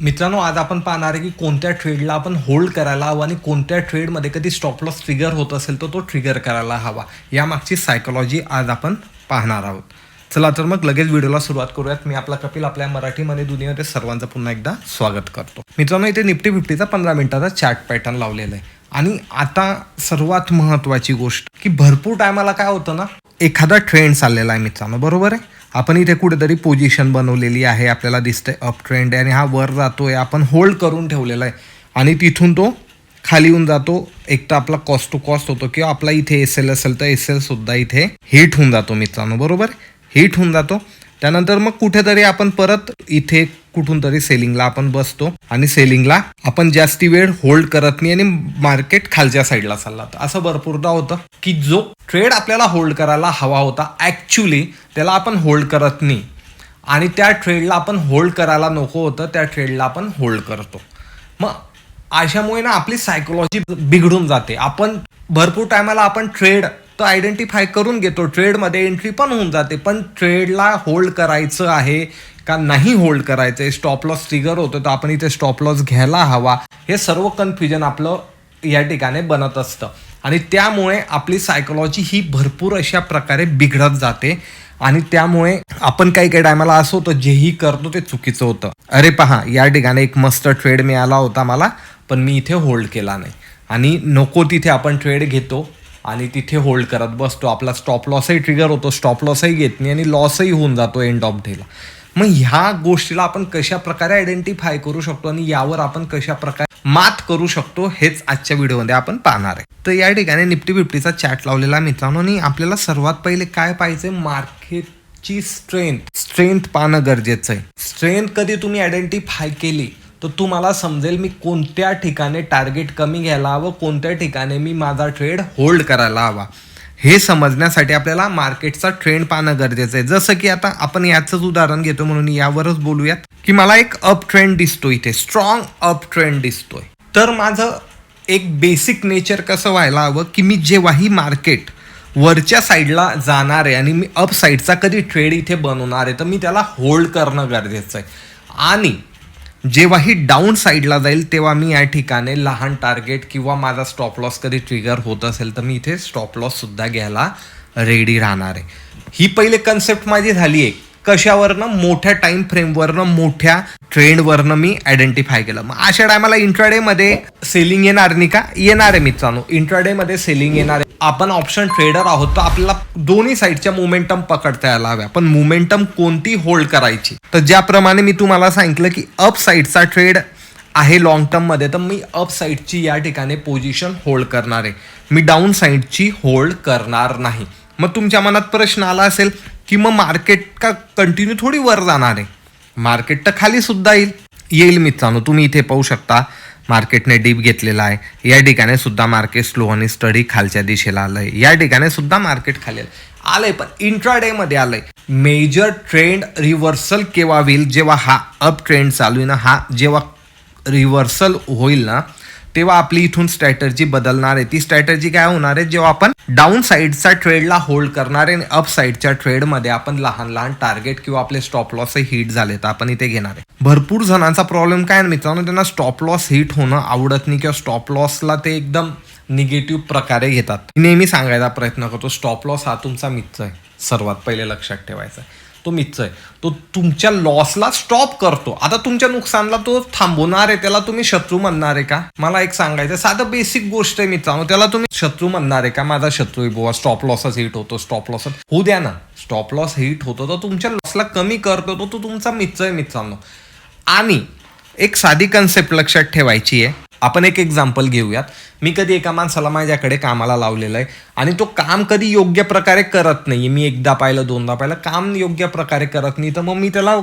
मित्रांनो आज आपण पाहणार आहे की कोणत्या ट्रेडला आपण होल्ड करायला हवं आणि कोणत्या ट्रेडमध्ये कधी स्टॉप लॉस ट्रिगर होत असेल तर तो ट्रिगर करायला हवा. यामागची सायकोलॉजी आज आपण पाहणार आहोत. चला तर मग लगेच व्हिडिओला सुरुवात करूयात. मी आपला कपिल आपल्या मराठीमध्ये दुनियामध्ये सर्वांचं पुन्हा एकदा स्वागत करतो. मित्रांनो इथे निफ्टी फिफ्टीचा पंधरा मिनिटाचा चार्ट पॅटर्न लावलेला आहे. आणि आता सर्वात महत्त्वाची गोष्ट की भरपूर टायमाला काय होतं ना एखादा ट्रेंड चाललेला आहे मित्रांनो. बरोबर आहे? आपण इथे कुठेतरी पोझिशन बनवलेली आहे आपल्याला दिसतंय अप ट्रेंड आहे आणि हा वर जातोय. आपण होल्ड करून ठेवलेला आहे. आणि तिथून तो खाली येऊन जातो. एक तर आपला कॉस्ट टू कॉस्ट होतो किंवा आपला इथे एस एल असेल तर एस एल सुद्धा इथे हिट होऊन जातो मित्रांनो. बरोबर? हिट होऊन जातो. त्यानंतर मग कुठेतरी आपण परत इथे कुठून तरी सेलिंगला आपण बसतो आणि सेलिंगला आपण जास्ती वेळ होल्ड करत नाही आणि मार्केट खालच्या साईडला चालला. तर असं भरपूरदा होतं की जो ट्रेड आपल्याला होल्ड करायला हवा होता ऍक्च्युली त्याला आपण होल्ड करत नाही. आणि त्या ट्रेडला आपण होल्ड करायला नको होतं त्या ट्रेडला आपण होल्ड करतो. मग अशामुळे ना आपली सायकोलॉजी बिघडून जाते. आपण भरपूर टायमाला आपण ट्रेड तर आयडेंटिफाय करून घेतो. ट्रेडमध्ये एंट्री पण होऊन जाते. पण ट्रेडला होल्ड करायचं आहे का नाही होल्ड करायचं? आहे स्टॉप लॉस ट्रिगर होतो तर आपण इथे स्टॉप लॉस घ्यायला हवा. हे सर्व कन्फ्युजन आपलं या ठिकाणी बनत असतं. आणि त्यामुळे आपली सायकोलॉजी ही भरपूर अशा प्रकारे बिघडत जाते. आणि त्यामुळे आपण काही काही टायमाला असं होतं जेही करतो ते चुकीचं होतं. अरे पहा या ठिकाणी एक मस्त ट्रेड मिळाला होता मला पण मी इथे होल्ड केला नाही. आणि नको तिथे आपण ट्रेड घेतो आणि तिथे होल्ड करत बसतो. आपला स्टॉप लॉसही ट्रिगर होतो. स्टॉप लॉसही घेत नाही आणि लॉसही होऊन जातो एंड ऑफ डेला मग ह्या गोष्टीला आपण कशा प्रकारे आयडेंटिफाय करू शकतो आणि यावर आपण कशा प्रकारे मात करू शकतो हेच आजच्या व्हिडिओमध्ये आपण पाहणार आहे. तर या ठिकाणी निफ्टी फिफ्टीचा चॅट लावलेला मित्रांनो आणि आपल्याला सर्वात पहिले काय पाहिजे मार्केटची स्ट्रेंथ स्ट्रेंथ पाहणं गरजेचं आहे. स्ट्रेंथ कधी तुम्ही आयडेंटिफाय केली तर तुम्हाला समजेल मी कोणत्या ठिकाणी टार्गेट कमी घ्यायला हवं कोणत्या ठिकाणी मी माझा ट्रेड होल्ड करायला हवा. हे समजण्यासाठी आपल्याला मार्केटचा ट्रेंड पाहणं गरजेचं आहे. जसं की आता आपण याचंच उदाहरण घेतो म्हणून यावरच बोलूयात. की मला एक अप ट्रेंड दिसतो इथे. स्ट्रॉंग अप ट्रेंड दिसतोय. तर माझं एक बेसिक नेचर कसं व्हायला हवं? की मी जेव्हाही मार्केट वरच्या साईडला जाणार आहे आणि मी अप साईडचा कधी ट्रेड इथे बनवणार आहे तर मी त्याला होल्ड करणं गरजेचं आहे. आणि जेव्हाही डाऊन साईडला जाईल तेव्हा मी या ठिकाणी लहान टार्गेट किंवा माझा स्टॉप लॉस कधी ट्रिगर होत असेल तर मी इथे स्टॉप लॉस सुद्धा घ्यायला रेडी राहणार आहे. ही पहिले कन्सेप्ट माझी झाली आहे कशावरनं मोठ्या टाइम फ्रेमवरनं मोठ्या ट्रेंडवरनं मी आयडेंटिफाय केलं. मग अशा टायमाला इंट्राडेमध्ये सेलिंग येणार नाही का? येणार आहे मित्रांनो. इंट्राडेमध्ये सेलिंग येणार आहे. आपण ऑप्शन ट्रेडर आहोत तर आपल्याला दोन्ही साईडच्या मोमेंटम पकडता यायला हव्या. पण मोमेंटम कोणती होल्ड करायची? तर ज्याप्रमाणे मी तुम्हाला सांगितलं की अप साईडचा ट्रेड आहे लॉंग टर्ममध्ये तर मी अप साईडची या ठिकाणी पोझिशन होल्ड करणार आहे. मी डाऊन साईडची होल्ड करणार नाही. मग तुमच्या मनात प्रश्न आला असेल की मग मार्केट का कंटिन्यू थोडी वर जाणार आहे? मार्केट तर खाली सुद्धा येईल. येईल मित्रांनो तुम्ही इथे पाहू शकता मार्केटने डीप घेतलेला आहे. या ठिकाणी सुद्धा मार्केट स्लो आणि स्टडी खालच्या दिशेला आलंय. या ठिकाणी सुद्धा मार्केट खाली आलं आलंय पण इंट्राडे मध्ये आलंय. मेजर ट्रेंड रिव्हर्सल केव्हा होईल? जेव्हा हा अप ट्रेंड चालू आहे ना हा जेव्हा रिव्हर्सल होईल ना तेव्हा आपली इथून स्ट्रॅटर्जी बदलणार आहे. ती स्ट्रॅटर्जी काय होणार आहे? जेव्हा आपण डाऊन साईडचा ट्रेडला होल्ड करणार आहे आणि अप साईडच्या ट्रेडमध्ये आपण लहान लहान टार्गेट किंवा आपले स्टॉप लॉस हिट झाले तर आपण इथे घेणार आहे. भरपूर जणांचा प्रॉब्लेम काय ना मित्रांनो? त्यांना स्टॉप लॉस हिट होणं आवडत नाही किंवा स्टॉप लॉसला ते एकदम निगेटिव्ह प्रकारे घेतात. नेहमी सांगायचा प्रयत्न करतो स्टॉप लॉस हा तुमचा मित्र आहे. सर्वात पहिले लक्षात ठेवायचा आहे. तो मित्र आहे. तो तुमच्या लॉसला स्टॉप करतो. आता तुमच्या नुकसानला तो थांबवणार आहे त्याला तुम्ही शत्रू म्हणणार आहे का? मला एक सांगायचं साधं बेसिक गोष्ट आहे मित्रांनो त्याला तुम्ही शत्रू म्हणणार आहे का? माझा शत्रू आहे बुवा स्टॉप लॉसच हिट होतो स्टॉप लॉस होऊ द्या ना स्टॉप लॉस हिट होतो तर तुमच्या लॉसला कमी करतो तो तो तुमचा मित्र आहे मित्रांनो. आणि एक साधी कन्सेप्ट लक्षात ठेवायची आहे. आपण एक एक्झाम्पल घेऊयात. मी कधी एका माणसाला माझ्याकडे कामाला लावलेलं आहे आणि तो काम कधी योग्य प्रकारे करत नाही मी एकदा पाहिलं दोनदा पाहिलं काम योग्य प्रकारे करत नाही. तर मग मी त्याला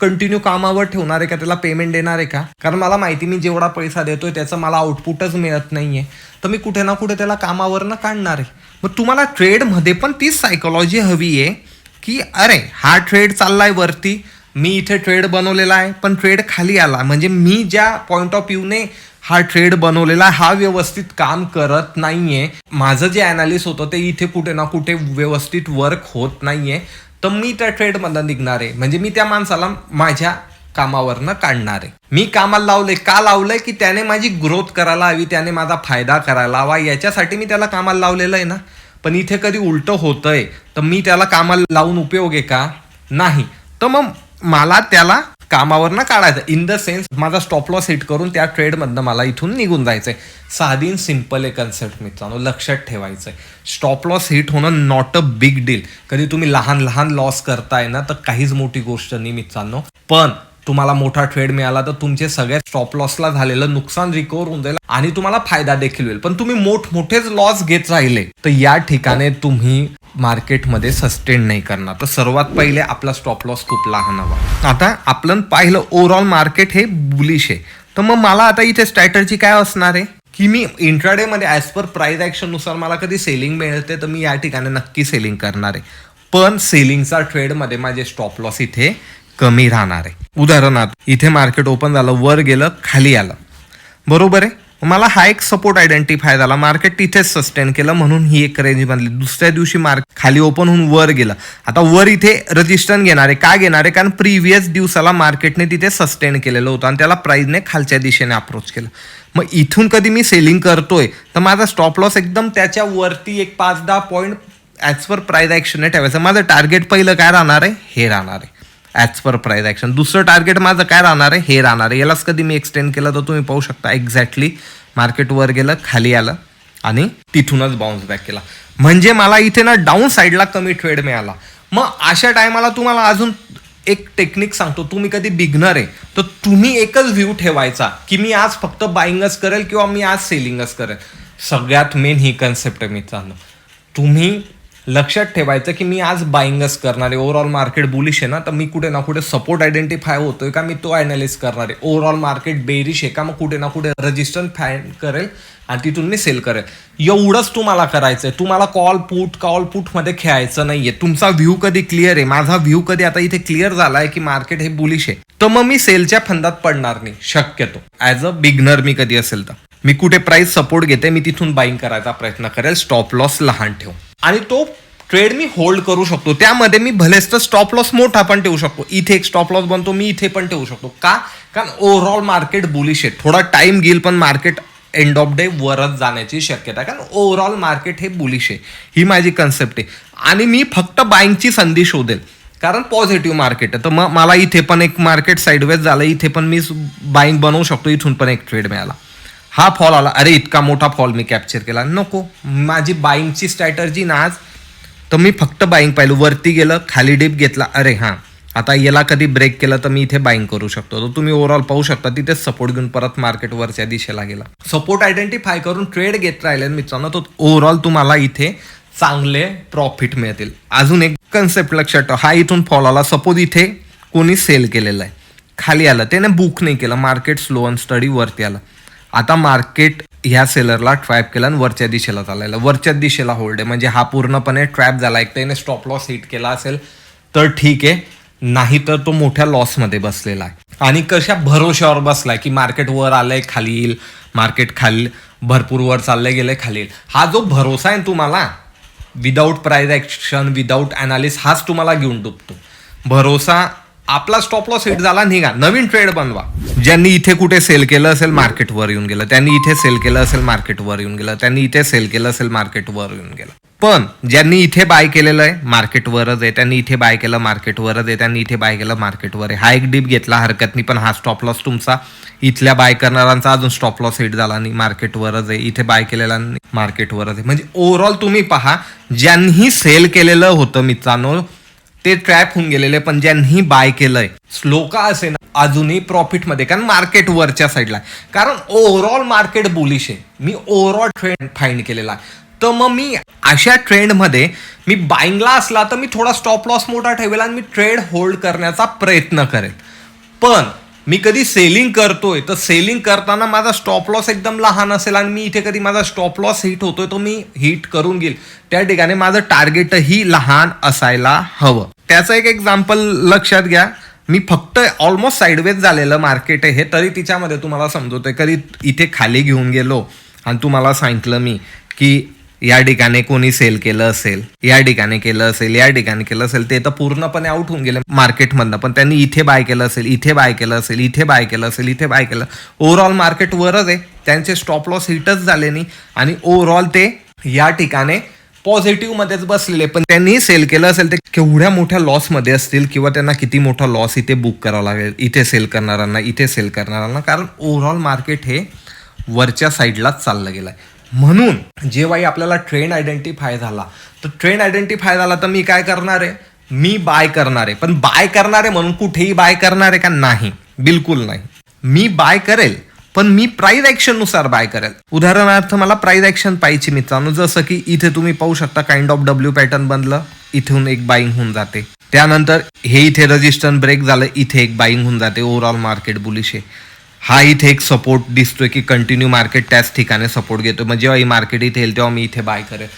कंटिन्यू कामावर ठेवणार आहे का? त्याला पेमेंट देणार आहे का? कारण मला माहिती मी जेवढा पैसा देतोय त्याचं मला आउटपुटच मिळत नाही आहे तर मी कुठे ना कुठे त्याला कामावरनं काढणार आहे. मग तुम्हाला ट्रेडमध्ये पण तीच सायकोलॉजी हवी आहे की अरे हा ट्रेड चाललाय वरती. मी इथे ट्रेड बनवलेला आहे पण ट्रेड खाली आला. म्हणजे मी ज्या पॉईंट ऑफ व्ह्यूने हा ट्रेड बनवलेला हा व्यवस्थित काम करत नाहीये. माझं जे अनालिस होतं ते इथे कुठे ना कुठे व्यवस्थित वर्क होत नाहीये. तर मी त्या ट्रेडमधनं निघणार आहे. म्हणजे मी त्या माणसाला माझ्या कामावरनं काढणार आहे. मी कामाला लावले का लावलंय? की त्याने माझी ग्रोथ करायला हवी त्याने माझा फायदा करायला हवा. याच्यासाठी मी त्याला कामाला लावलेलं आहे ना. पण इथे कधी उलटं होतंय तर मी त्याला कामाला लावून उपयोग आहे का? नाही. तर मग मला त्याला कामावरनं काढायचं. इन द सेन्स माझा स्टॉप लॉस हिट करून त्या ट्रेडमधनं मला इथून निघून जायचंय. साधी सिंपल आहे कन्सेप्ट मित्रांनो लक्षात ठेवायचंय. स्टॉप लॉस हिट होणं नॉट अ बिग डील कधी तुम्ही लहान लहान लॉस करताय ना तर काहीच मोठी गोष्ट नाही मित्रांनो. पण तुम्हाला मोठा ट्रेड मिळाला तर तुमचे सगळ्या स्टॉप लॉसला झालेलं नुकसान रिकवर होऊन जाईल आणि तुम्हाला फायदा देखील होईल. पण तुम्ही मोठमोठेच लॉस घेत राहिले तर या ठिकाणी तुम्ही मार्केटमध्ये सस्टेन नाही करणार. तर सर्वात पहिले आपला स्टॉप लॉस खूप लहान हवा. आता आपण पाहिलं ओव्हरऑल मार्केट हे बुलिश आहे. तर मग मला आता इथे स्ट्रॅटर्जी काय असणार आहे? की मी इंट्राडे मध्ये ऍज पर प्राईज ऍक्शननुसार मला कधी सेलिंग मिळते तर मी या ठिकाणी नक्की सेलिंग करणार आहे. पण सेलिंगचा ट्रेडमध्ये माझे स्टॉप लॉस इथे कमी राहणार आहे. उदाहरणार्थ इथे मार्केट ओपन झालं वर गेलं खाली आलं. बरोबर आहे? मला हा एक सपोर्ट आयडेंटिफाय झाला. मार्केट तिथेच सस्टेन केलं म्हणून ही एक रेंज बनली. दुसऱ्या दिवशी मार्केट खाली ओपन होऊन वर गेलं. आता वर इथे रजिस्टन घेणार आहे का घेणार? आहे कारण प्रिव्हियस दिवसाला मार्केटने तिथे सस्टेन केलेलं होतं आणि त्याला प्राईजने खालच्या दिशेने अप्रोच केलं. मग इथून कधी मी सेलिंग करतोय तर माझा स्टॉप लॉस एकदम त्याच्या वरती एक पाच दहा पॉईंट ॲज पर प्राईज ॲक्शनने ठेवायचं. माझं टार्गेट पहिलं काय राहणार आहे? हे राहणार आहे. ॲज पर प्राईज ॲक्शन दुसरं टार्गेट माझं काय राहणार आहे? हे राहणार आहे. यालाच कधी मी एक्सटेंड केलं तर तुम्ही पाहू शकता एक्झॅक्टली मार्केट वर गेलं खाली आलं आणि तिथूनच बाउन्स बॅक केला. म्हणजे मला इथे ना डाऊन साईडला कमी ट्रेड मिळाला. मग अशा टायमाला तुम्हाला अजून एक टेक्निक सांगतो. तुम्ही कधी बिगनर आहे तर तुम्ही एकच व्ह्यू ठेवायचा की मी आज फक्त बाईंगच करेल किंवा मी आज सेलिंगच करेल. सगळ्यात मेन ही कन्सेप्ट आहे मित्रांनो. तुम्ही लक्षात ठेवायचं की मी आज बाईंगच करणार आहे ओव्हरऑल मार्केट बुलिश आहे ना तर मी कुठे ना कुठे सपोर्ट आयडेंटिफाय होतोय का मी तो अनालिस करणार. आहे ओव्हरऑल मार्केट बेरिश आहे का मग कुठे ना कुठे रजिस्टर फॅन करेल आणि तिथून मी सेल करेल. एवढंच तुम्हाला करायचंय. तुम्हाला कॉल पुट कॉल पुटमध्ये खेळायचं नाहीये. तुमचा व्ह्यू कधी क्लिअर आहे? माझा व्ह्यू कधी आता इथे क्लिअर झालाय की मार्केट हे बुलिश आहे. तर मग मी सेलच्या फंदात पडणार नाही. शक्यतो. ऍज अ बिगनर मी कधी असेल तर. मी कुठे प्राईस सपोर्ट घेते मी तिथून बाईंग करायचा प्रयत्न करेल. स्टॉप लॉस लहान ठेवून आणि तो ट्रेड मी होल्ड करू शकतो. त्यामध्ये मी भलेच तर स्टॉप लॉस मोठा पण ठेवू शकतो. इथे एक स्टॉप लॉस बनतो मी इथे पण ठेवू शकतो. का? कारण ओव्हरऑल मार्केट बुलिश आहे. थोडा टाइम घेईल पण मार्केट एंड ऑफ डे वरच जाण्याची शक्यता कारण ओव्हरऑल मार्केट हे बुलिश आहे. ही माझी कन्सेप्ट आहे. आणि मी फक्त बाईंगची संधी शोधेल. कारण पॉझिटिव्ह मार्केट आहे. तर मग मला इथे पण एक मार्केट साईडवेज झालं. इथे पण मी बाईंग बनवू शकतो. इथून पण एक ट्रेड मिळाला. हा फॉल आला. अरे इतका मोठा फॉल मी कॅप्चर केला. नको. माझी बाईंगची स्ट्रॅटर्जी ना आज. तर मी फक्त बाईंग पाहिलं. वरती गेलं खाली डिप घेतला. अरे हां. आता याला कधी ब्रेक केलं तर मी इथे बाईंग करू शकतो. तर तुम्ही ओव्हरऑल पाहू शकता तिथे सपोर्ट घेऊन परत मार्केट वरच्या दिशेला गेला. सपोर्ट आयडेंटिफाय करून ट्रेड घेत राहिले मित्रांनो. तर ओव्हरऑल तुम्हाला इथे चांगले प्रॉफिट मिळतील. अजून एक कन्सेप्ट लक्षात ठेवा. हा इथून फॉल आला. सपोज इथे कोणी सेल केलेला आहे. खाली आलं. त्याने बुक नाही केलं. मार्केट स्लो अँड स्टडी वरती आलं. आता मार्केट ह्या सेलरला ट्रॅप केला आणि वरच्या दिशेला चालायला वरच्या दिशेला होल्ड आहे. म्हणजे हा पूर्णपणे ट्रॅप झाला. एक त्याने स्टॉप लॉस हिट केला असेल तर ठीक आहे. नाही तर तो मोठ्या लॉसमध्ये बसलेला आहे. आणि कशा भरोशावर बसलाय की मार्केट वर आलंय खाली येईल मार्केट खाली भरपूर वर चाललंय गेलंय खाली येईल. हा जो भरोसा आहे ना तुम्हाला without price action without analysis हाच तुम्हाला घेऊन डुबतो. भरोसा आपला स्टॉप लॉस हिट झाला निघा. नवीन ट्रेड बनवा. ज्यांनी इथे कुठे सेल केलं असेल मार्केटवर येऊन गेलं त्यांनी इथे सेल केलं असेल मार्केटवर येऊन गेलं त्यांनी इथे सेल केलं असेल मार्केटवर येऊन गेलं. पण ज्यांनी इथे बाय केलेलं आहे मार्केटवरच आहे त्यांनी इथे बाय केलं मार्केटवरच आहे त्यांनी इथे बाय केलं मार्केटवर आहे. हा एक डीप घेतला हरकत नाही पण हा स्टॉप लॉस तुमचा. इथल्या बाय करणाऱ्यांचा अजून स्टॉप लॉस हिट झाला नाही. मार्केटवरच आहे इथे बाय केलेला नाही मार्केटवरच आहे. म्हणजे ओव्हरऑल तुम्ही पहा ज्यांनी सेल केलेलं होतं मित्रांनो ते ट्रॅप होऊन गेलेले पण ज्यांनी बाय केलंय स्लोका असे ना अजूनही प्रॉफिटमध्ये कारण मार्केट वरच्या साईडला आहे कारण ओव्हरऑल मार्केट बुलिश आहे. मी ओव्हरऑल ट्रेंड फाईंड केलेला आहे. तर मग मी अशा ट्रेंडमध्ये मी बाईंगला असला तर मी थोडा स्टॉप लॉस मोठा ठेवेल आणि मी ट्रेड होल्ड करण्याचा प्रयत्न करेल. पण मी कधी सेलिंग करतोय तर सेलिंग करताना माझा स्टॉप लॉस एकदम लहान असेल आणि मी इथे कधी माझा स्टॉप लॉस हिट होतोय तो मी हिट करून घेईल. त्या ठिकाणी माझं टार्गेटही लहान असायला हवं. त्याचं एक एक्झाम्पल लक्षात घ्या. मी फक्त ऑलमोस्ट साईडवेज झालेलं मार्केट आहे. हे तरी तिच्यामध्ये तुम्हाला समजवतोय कधी इथे खाली घेऊन गेलो आणि तुम्हाला सांगितलं मी की या ठिकाणी कोणी सेल केलं असेल या ठिकाणी केलं असेल या ठिकाणी केलं असेल ते तर पूर्णपणे आउट होऊन गेले मार्केटमधनं पण त्यांनी इथे बाय केलं असेल इथे बाय केलं असेल इथे बाय केलं असेल इथे बाय केलं ओव्हरऑल मार्केट वरच आहे. त्यांचे स्टॉप लॉस हिटच झाले नाही. आणि ओव्हरऑल ते या ठिकाणी पॉझिटिव्ह मध्येच बसलेले पण त्यांनी सेल केलं असेल ते केवढ्या मोठ्या लॉसमध्ये असतील किंवा त्यांना किती मोठा लॉस इथे बुक करावा लागेल इथे सेल करणाऱ्यांना इथे सेल करणाऱ्यांना कारण ओव्हरऑल मार्केट हे वरच्या साईडलाच चाललं गेलं आहे म्हणून जेव्हाही आपल्याला ट्रेंड आयडेंटिफाय झाला तर ट्रेंड आयडेंटिफाय झाला तर मी काय करणार आहे? मी बाय करणार आहे. पण बाय करणार आहे म्हणून कुठेही बाय करणार आहे का? नाही. बिलकुल नाही. मी बाय करेल पण मी प्राईज ऍक्शननुसार बाय करेल. उदाहरणार्थ मला प्राईज ऍक्शन पाहिजे मित्रांनो. जसं की इथे तुम्ही पाहू शकता काइंड ऑफ डब्ल्यू पॅटर्न बनलं. इथून एक बाईंग होऊन जाते. त्यानंतर हे इथे रजिस्टन ब्रेक झालं. इथे एक बाईंग होऊन जाते. ओव्हरऑल मार्केट बुलिश आहे. हा इथे एक सपोर्ट दिसतोय की कंटिन्यू मार्केट त्याच ठिकाणी सपोर्ट घेतो मग जेव्हा ही मार्केट इथे येईल तेव्हा मी इथे बाय करेल.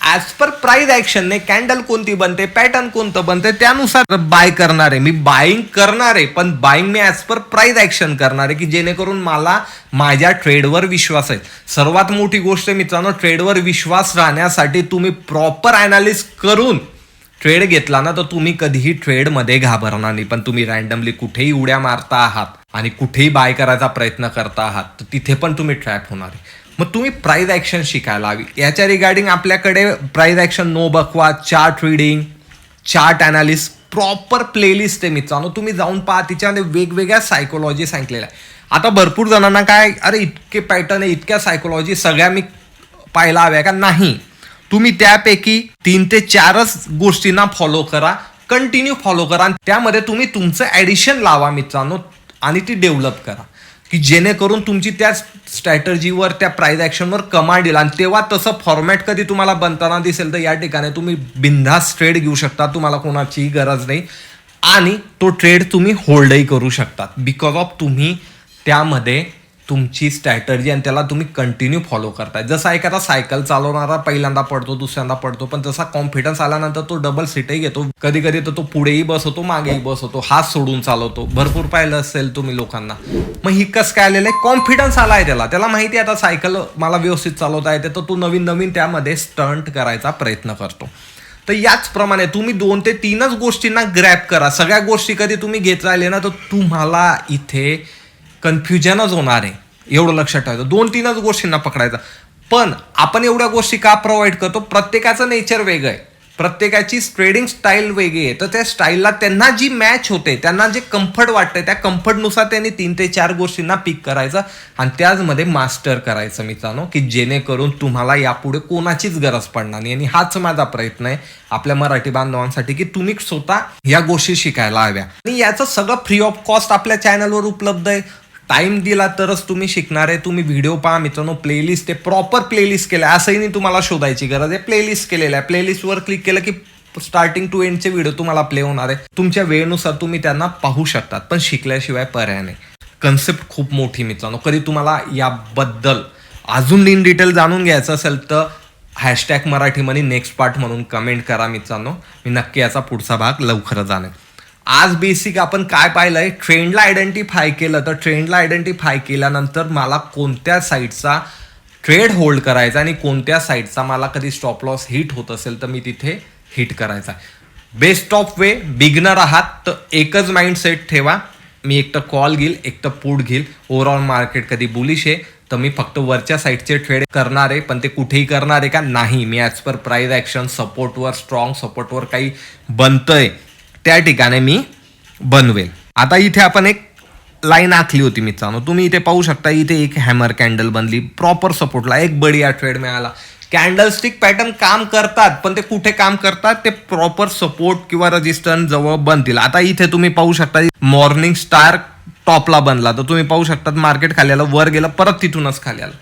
ॲज पर प्राईज ॲक्शनने कॅन्डल कोणती बनते पॅटर्न कोणतं बनते त्यानुसार बाय करणार. आहे मी बाईंग करणार आहे पण बाईंग मी ॲज पर प्राईज ऍक्शन करणार आहे की जेणेकरून मला माझ्या ट्रेडवर विश्वास आहे. सर्वात मोठी गोष्ट मित्रांनो ट्रेडवर विश्वास राहण्यासाठी तुम्ही प्रॉपर ॲनालिस करून ट्रेड घेतला ना तर तुम्ही कधीही ट्रेडमध्ये घाबरणार नाही. पण तुम्ही रॅन्डमली कुठेही उड्या मारता आहात आणि कुठेही बाय करायचा प्रयत्न करता आहात तर तिथे पण तुम्ही ट्रॅप होणार आहे. मग तुम्ही प्राईज ॲक्शन शिकायला हवी. याच्या रिगार्डिंग आपल्याकडे price action no बकवा chart reading chart analysis proper playlist आहे मित्रांनो. तुम्ही जाऊन पहा तिच्यामध्ये वेगवेगळ्या सायकोलॉजी सांगितलेल्या आहे आता भरपूर जणांना काय अरे इतके पॅटर्न आहे इतक्या सायकोलॉजी सगळ्या मी पाहायला हव्या का? नाही. तुम्ही त्यापैकी तीन ते चारच गोष्टींना फॉलो करा कंटिन्यू फॉलो करा आणि त्यामध्ये तुम्ही तुमचं ॲडिशन लावा मित्रांनो आणि ती डेव्हलप करा. की जेणेकरून तुमची त्या स्ट्रॅटर्जीवर त्या प्राईज ॲक्शनवर कमांड येईल आणि तेव्हा तसं फॉर्मॅट कधी तुम्हाला बनताना दिसेल तर या ठिकाणी तुम्ही बिनधास्त ट्रेड घेऊ शकता तुम्हाला कोणाचीही गरज नाही. आणि तो ट्रेड तुम्ही होल्डही करू शकतात. बिकॉज ऑफ तुम्ही त्यामध्ये तुमची स्ट्रॅटर्जी आणि त्याला तुम्ही कंटिन्यू फॉलो करताय. जसा एखादा सायकल चालवणारा पहिल्यांदा पडतो दुसऱ्यांदा पडतो पण जसा कॉन्फिडन्स आल्यानंतर तो डबल सीटही घेतो. कधी कधी तर तो पुढेही बसवतो मागेही बसवतो हात सोडून चालवतो. भरपूर पाहिलं असेल तुम्ही लोकांना. मग ही कस काय आलेलं आहे? कॉन्फिडन्स आलाय त्याला. त्याला माहिती आहे आता सायकल मला व्यवस्थित चालवता येते तर तो नवीन नवीन त्यामध्ये स्टंट करायचा प्रयत्न करतो. तर याचप्रमाणे तुम्ही दोन ते तीनच गोष्टींना ग्रॅप करा. सगळ्या गोष्टी कधी तुम्ही घेत राहिले ना तर तुम्हाला इथे कन्फ्युजनच होणार आहे. एवढं लक्षात ठेवायचं. दोन तीनच गोष्टींना पकडायचं. पण आपण एवढ्या गोष्टी का प्रोव्हाइड करतो? प्रत्येकाचं नेचर वेगळं आहे. प्रत्येकाची ट्रेडिंग स्टाईल वेगळी आहे. तर त्या स्टाईलला त्यांना जी मॅच होते त्यांना जे कम्फर्ट वाटतंय त्या कम्फर्टनुसार त्यांनी तीन ते चार गोष्टींना पिक करायचं आणि त्याचमध्ये मास्टर करायचं मित्रांनो की जेणेकरून तुम्हाला यापुढे कोणाचीच गरज पडणार नाही. आणि हाच माझा प्रयत्न आहे आपल्या मराठी बांधवांसाठी की तुम्ही स्वतः या गोष्टी शिकायला हव्या. आणि याचं सगळं फ्री ऑफ कॉस्ट आपल्या चॅनलवर उपलब्ध आहे. टाइम दिला तरच तुम्ही शिकणार आहे. तुम्ही व्हिडिओ पहा मित्रांनो प्लेलिस्ट आहे. प्रॉपर प्लेलिस्ट केलं असंही नाही तुम्हाला शोधायची गरज आहे. प्लेलिस्ट केलेलं आहे. प्लेलिस्टवर क्लिक केलं की स्टार्टिंग टू एंडचे व्हिडिओ तुम्हाला प्ले होणार आहे. तुमच्या वेळेनुसार तुम्ही त्यांना पाहू शकतात पण शिकल्याशिवाय पर्याय नाही. कन्सेप्ट खूप मोठी मित्रांनो. कधी तुम्हाला याबद्दल अजून इन डिटेल जाणून घ्यायचं असेल तर हॅशटॅग मराठीमध्ये नेक्स्ट पार्ट म्हणून कमेंट करा मित्रांनो. मी नक्की याचा पुढचा भाग लवकरच आणेन. आज बेसिक आपण काय पाहिलंय? ट्रेंडला आयडेंटिफाय केलं तर ट्रेंडला आयडेंटिफाय केल्यानंतर मला कोणत्या साईडचा ट्रेड होल्ड करायचा आणि कोणत्या साईडचा मला कधी स्टॉप लॉस हिट होत असेल तर मी तिथे हिट करायचा बेस्ट ऑफ वे बिगनर आहात तर एकच माइंडसेट ठेवा. मी एक तर कॉल घेईल एक तर पुट घेईल. ओव्हरऑल मार्केट कधी बुलिश आहे तर मी फक्त वरच्या साईडचे ट्रेड करणार आहे. पण ते कुठेही करणार आहे का? नाही. मी ॲज पर प्राईज ॲक्शन सपोर्टवर स्ट्रॉंग सपोर्टवर काही बनतंय. त्या ठिकाणी मी बनवेल. आता इथे आपण एक लाईन आखली होती मित्रांनो. तुम्ही इथे पाहू शकता इथे एक हॅमर कॅन्डल बनली. प्रॉपर सपोर्टला एक बढिया ट्रेड मिळाला. कॅन्डलस्टिक पॅटर्न काम करतात पण ते कुठे काम करतात? ते प्रॉपर सपोर्ट किंवा रजिस्टन्स जवळ बनतील. आता इथे तुम्ही पाहू शकता मॉर्निंग स्टार टॉपला बनला. तर तुम्ही पाहू शकता मार्केट खाली आलं वर गेलं परत तिथूनच खाली आलं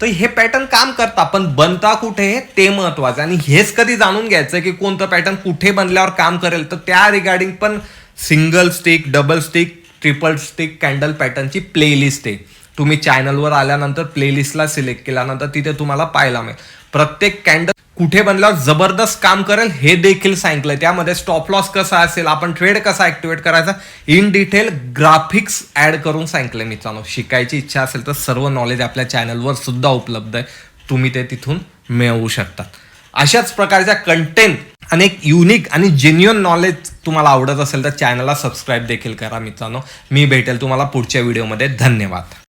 तर हे पॅटर्न काम करता पण बनता कुठे ते महत्वाचं आणि हेच कधी जाणून घ्यायचं की कोणतं पॅटर्न कुठे बनल्यावर काम करेल? तर त्या रिगार्डिंग पण single stick double stick triple stick candle पॅटर्नची playlist आहे. तुम्ही चॅनलवर आल्यानंतर प्लेलिस्टला सिलेक्ट केल्यानंतर तिथे तुम्हाला पाहायला मिळेल. प्रत्येक कॅन्डल कुठे बनल्यावर जबरदस्त काम करेल हे देखील सांगितलंय. त्यामध्ये स्टॉप लॉस कसा असेल आपण ट्रेड कसा ऍक्टिवेट करायचा इन डिटेल ग्राफिक्स ऍड करून सांगितलंय मित्रांनो. शिकायची इच्छा असेल तर सर्व नॉलेज आपल्या चॅनलवर सुद्धा उपलब्ध आहे. तुम्ही ते तिथून मिळवू शकतात. अशाच प्रकारच्या कंटेंट अनेक युनिक आणि जेन्युअन नॉलेज तुम्हाला आवडत असेल तर चॅनलला सबस्क्राईब देखील करा मित्रांनो. मी भेटेल तुम्हाला पुढच्या व्हिडिओमध्ये धन्यवाद.